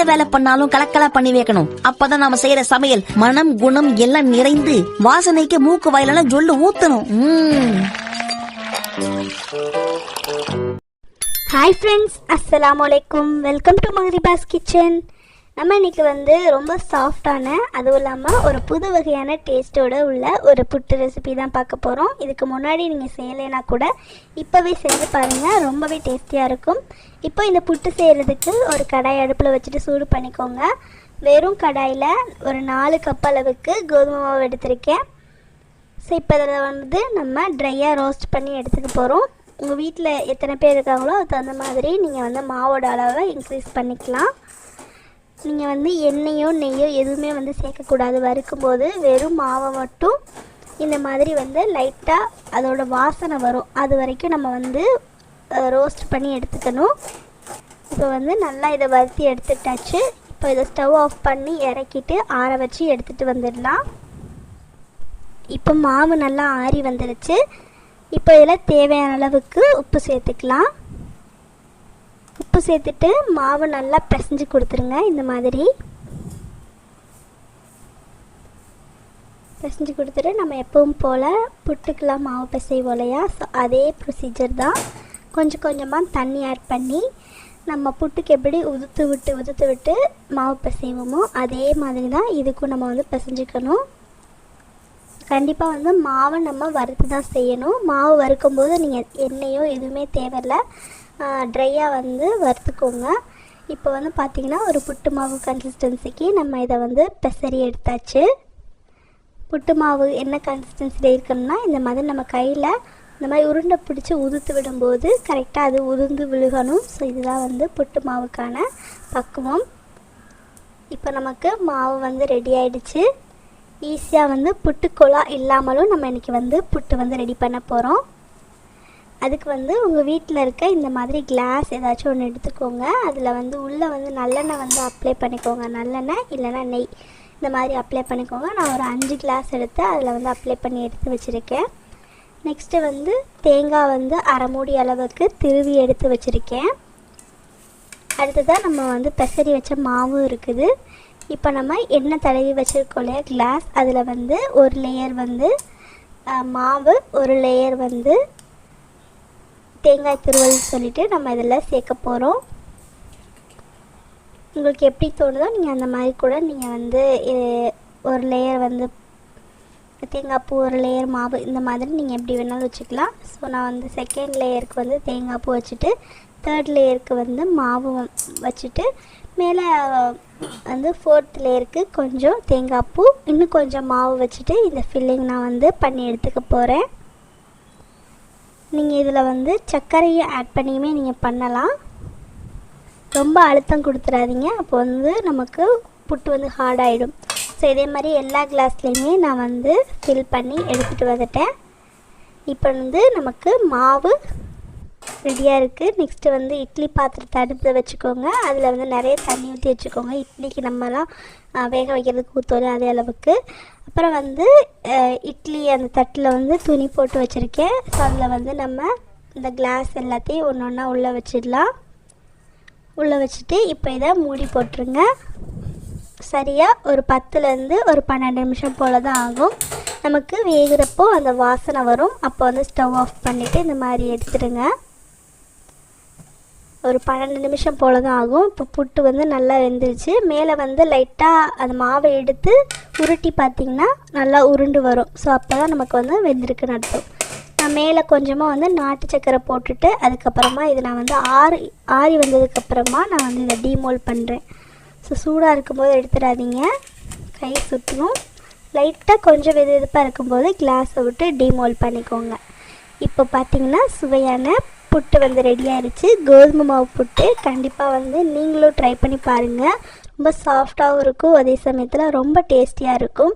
எந்த வேலை பண்ணாலும் கலக்கலா பண்ணி வைக்கணும். அப்பதான் நாம செய்யற சமையல் மனம் குணம் எல்லாம் நிறைந்து வாசனைக்கு மூக்கு வாயிலான ஜொல்லு ஊத்தணும். ஹாய் ஃப்ரெண்ட்ஸ் அஸ்ஸலாமு அலைக்கும் வெல்கம் டு மஹரிபாஸ் கிச்சன் நம்ம இன்னைக்கு வந்து ரொம்ப சாஃப்டான அதுவும் இல்லாமல் ஒரு புது வகையான டேஸ்ட்டோட உள்ள ஒரு புட்டு ரெசிபி தான் பார்க்க போகிறோம் இதுக்கு முன்னாடி நீங்கள் செய்யலைன்னா கூட இப்போவே செய்து பாருங்கள் ரொம்பவே டேஸ்டியாக இருக்கும். இப்போ இந்த புட்டு செய்கிறதுக்கு ஒரு கடாய் அடுப்பில் வச்சுட்டு சூடு பண்ணிக்கோங்க. வெறும் கடாயில் ஒரு நாலு கப் அளவுக்கு கோதுமை மாவு எடுத்திருக்கேன். ஸோ இப்போ இதில் வந்து நம்ம ட்ரையாக ரோஸ்ட் பண்ணி எடுத்துக்க போகிறோம் உங்கள் வீட்டில் எத்தனை பேர் இருக்காங்களோ அதுக்கு தகுந்த மாதிரி நீங்கள் வந்து மாவோட அளவை இன்க்ரீஸ் பண்ணிக்கலாம். நீங்கள் வந்து எண்ணெயோ நெய்யோ எதுவுமே வந்து சேர்க்கக்கூடாது. வறுக்கும்போது வெறும் மாவை மட்டும் இந்த மாதிரி வந்து லைட்டாக அதோட வாசனை வரும். அது வரைக்கும் நம்ம வந்து ரோஸ்ட் பண்ணி எடுத்துக்கணும். இப்போ வந்து நல்லா இதை வறுத்தி எடுத்துட்டாச்சு. இப்போ இதை ஸ்டவ் ஆஃப் பண்ணி இறக்கிட்டு ஆற வச்சு எடுத்துகிட்டு வந்துடலாம். இப்போ மாவு நல்லா ஆறி வந்துடுச்சு இப்போ இதில் தேவையான அளவுக்கு உப்பு சேர்த்துக்கலாம். உப்பு சேர்த்துட்டு மாவு நல்லா பிசைஞ்சு கொடுத்துருங்க இந்த மாதிரி. பிசைஞ்சு கொடுத்துட்டு நம்ம எப்பவும் போல் புட்டுக்கெலாம் மாவு பிசைவோம் இல்லையா? ஸோ அதே ப்ரொசீஜர் தான். கொஞ்சம் கொஞ்சமாக தண்ணி ஆட் பண்ணி நம்ம புட்டுக்கு எப்படி உதுத்து விட்டு உதுத்து விட்டு மாவு பிசைவோமோ அதே மாதிரி தான் இதுக்கும் நம்ம வந்து பிசைஞ்சுக்கணும். கண்டிப்பாக வந்து மாவை நம்ம வறுத்து தான் செய்யணும். மாவு வறுக்கும்போது நீங்கள் எண்ணெயோ எதுவுமே தேவையில்ல. ட்ரையாக வந்து வறுத்துக்கோங்க. இப்போ வந்து பார்த்திங்கன்னா ஒரு புட்டு மாவு கன்சிஸ்டன்சிக்கு நம்ம இதை வந்து பெசரி எடுத்தாச்சு. புட்டு மாவு என்ன கன்சிஸ்டன்சியில் இருக்கணும்னா இந்த மாதிரி நம்ம கையில் இந்த மாதிரி உருண்டை பிடிச்சி உதுத்து விடும்போது கரெக்டாக அது உதிர்ந்து விழுகணும். ஸோ இதுதான் வந்து புட்டு மாவுக்கான பக்குவம். இப்போ நமக்கு மாவு வந்து ரெடி ஆயிடுச்சு. ஈஸியாக வந்து புட்டுக்கோலா இல்லாமலும் நம்ம இன்றைக்கி வந்து புட்டு வந்து ரெடி பண்ண போகிறோம் அதுக்கு வந்து உங்கள் வீட்டில் இருக்க இந்த மாதிரி கிளாஸ் ஏதாச்சும் ஒன்று எடுத்துக்கோங்க. அதில் வந்து உள்ளே வந்து நல்லெண்ணெய் வந்து அப்ளை பண்ணிக்கோங்க. நல்லெண்ணெய் இல்லைன்னா நெய். இந்த மாதிரி அப்ளை பண்ணிக்கோங்க. நான் ஒரு அஞ்சு கிளாஸ் எடுத்து அதில் வந்து அப்ளை பண்ணி எடுத்து வச்சுருக்கேன். நெக்ஸ்ட்டு வந்து தேங்காய் வந்து அரை மூடி அளவுக்கு திருவி எடுத்து வச்சுருக்கேன். அடுத்ததாக நம்ம வந்து பெசரி வச்ச மாவும் இருக்குது. இப்போ நம்ம எண்ணெய் தடவி வச்சுருக்கோம் இல்லையா கிளாஸ் அதில் வந்து ஒரு லேயர் வந்து மாவு ஒரு லேயர் வந்து தேங்காய் துருவல் சொல்லிவிட்டு நம்ம இதில் சேர்க்க போகிறோம். உங்களுக்கு எப்படி தோணுதோ நீங்கள் அந்த மாதிரி கூட நீங்கள் வந்து ஒரு லேயர் வந்து தேங்காய் பூ ஒரு லேயர் மாவு இந்த மாதிரி நீங்கள் எப்படி வேணாலும் வச்சுக்கலாம். ஸோ நான் வந்து செகண்ட் லேயருக்கு வந்து தேங்காய் பூ வச்சுட்டு தேர்ட் லேயருக்கு வந்து மாவு வச்சுட்டு மேலே வந்து ஃபோர்த் லேயருக்கு கொஞ்சம் தேங்காய் பூ இன்னும் கொஞ்சம் மாவு வச்சுட்டு இந்த ஃபில்லிங் நான் வந்து பண்ணி எடுத்துக்க போகிறேன். நீங்கள் இதில் வந்து சர்க்கரையை ஆட் பண்ணியுமே நீங்கள் பண்ணலாம். ரொம்ப அழுத்தம் கொடுத்துறாதீங்க. அப்போ வந்து நமக்கு புட்டு வந்து ஹார்ட் ஆகிடும் ஸோ இதே மாதிரி எல்லா கிளாஸ்லேயுமே நான் வந்து ஃபில் பண்ணி எடுத்துகிட்டு வந்துட்டேன். இப்போ வந்து நமக்கு மாவு ரெடியாக இருக்குது நெக்ஸ்ட்டு வந்து இட்லி பாத்திரத்தை அடுப்பில் வச்சுக்கோங்க. அதில் வந்து நிறைய தண்ணி ஊற்றி வச்சுக்கோங்க. இட்லிக்கு நம்மலாம் வேக வைக்கிறதுக்கு ஊற்றோம் அதே அளவுக்கு. அப்புறம் வந்து இட்லி அந்த தட்டில் வந்து துணி போட்டு வச்சுருக்கேன். ஸோ அதில் வந்து நம்ம இந்த கிளாஸ் எல்லாத்தையும் ஒன்று ஒன்றா உள்ளே வச்சிடலாம். உள்ளே வச்சுட்டு இப்போ இதை மூடி போட்டுருங்க. சரியாக ஒரு பத்துலேருந்து ஒரு பன்னெண்டு நிமிஷம் போல் தான் ஆகும். நமக்கு வேகிறப்போ அந்த வாசனை வரும். அப்போ வந்து ஸ்டவ் ஆஃப் பண்ணிவிட்டு இந்த மாதிரி எடுத்துடுங்க. ஒரு பன்னெண்டு நிமிஷம் போல் தான் ஆகும். இப்போ புட்டு வந்து நல்லா வெந்துருச்சு. மேலே வந்து லைட்டாக அந்த மாவை எடுத்து உருட்டி பார்த்திங்கன்னா நல்லா உருண்டு வரும். ஸோ அப்போ தான் நமக்கு வந்து வெந்திருக்குன்னு அர்த்தம். நான் மேலே கொஞ்சமாக வந்து நாட்டு சக்கரை போட்டுட்டு அதுக்கப்புறமா இது நான் வந்து ஆறி ஆறி வந்ததுக்கப்புறமா நான் வந்து இதை டீமோல் பண்ணுறேன் ஸோ சூடாக இருக்கும்போது எடுத்துடாதீங்க. கை சுற்றணும். லைட்டாக கொஞ்சம் வெது வெதுப்பாக இருக்கும்போது கிளாஸை விட்டு டீமோல் பண்ணிக்கோங்க. இப்போ பார்த்தீங்கன்னா சுவையான புட்டு வந்து ரெடி ஆயிடுச்சு கோதுமை மாவு புட்டு கண்டிப்பாக வந்து நீங்களும் ட்ரை பண்ணி பாருங்கள் ரொம்ப சாஃப்டாகவும் இருக்கும். அதே சமயத்தில் ரொம்ப டேஸ்டியாக இருக்கும்.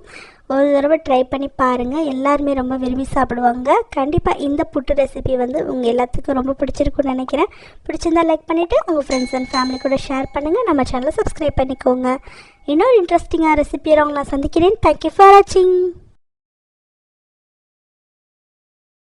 ஒரு தடவை ட்ரை பண்ணி பாருங்கள் எல்லாருமே ரொம்ப விரும்பி சாப்பிடுவாங்க. கண்டிப்பாக இந்த புட்டு ரெசிபி வந்து உங்கள் எல்லாத்துக்கும் ரொம்ப பிடிச்சிருக்குன்னு நினைக்கிறேன். பிடிச்சிருந்தா லைக் பண்ணிவிட்டு உங்கள் ஃப்ரெண்ட்ஸ் அண்ட் ஃபேமிலி கூட ஷேர் பண்ணுங்கள் நம்ம சேனலை சப்ஸ்கிரைப் பண்ணிக்கோங்க. இன்னொரு இன்ட்ரெஸ்டிங்காக ரெசிபியை அவங்க நான் சந்திக்கிறேன். தேங்க்யூ ஃபார் வாட்சிங்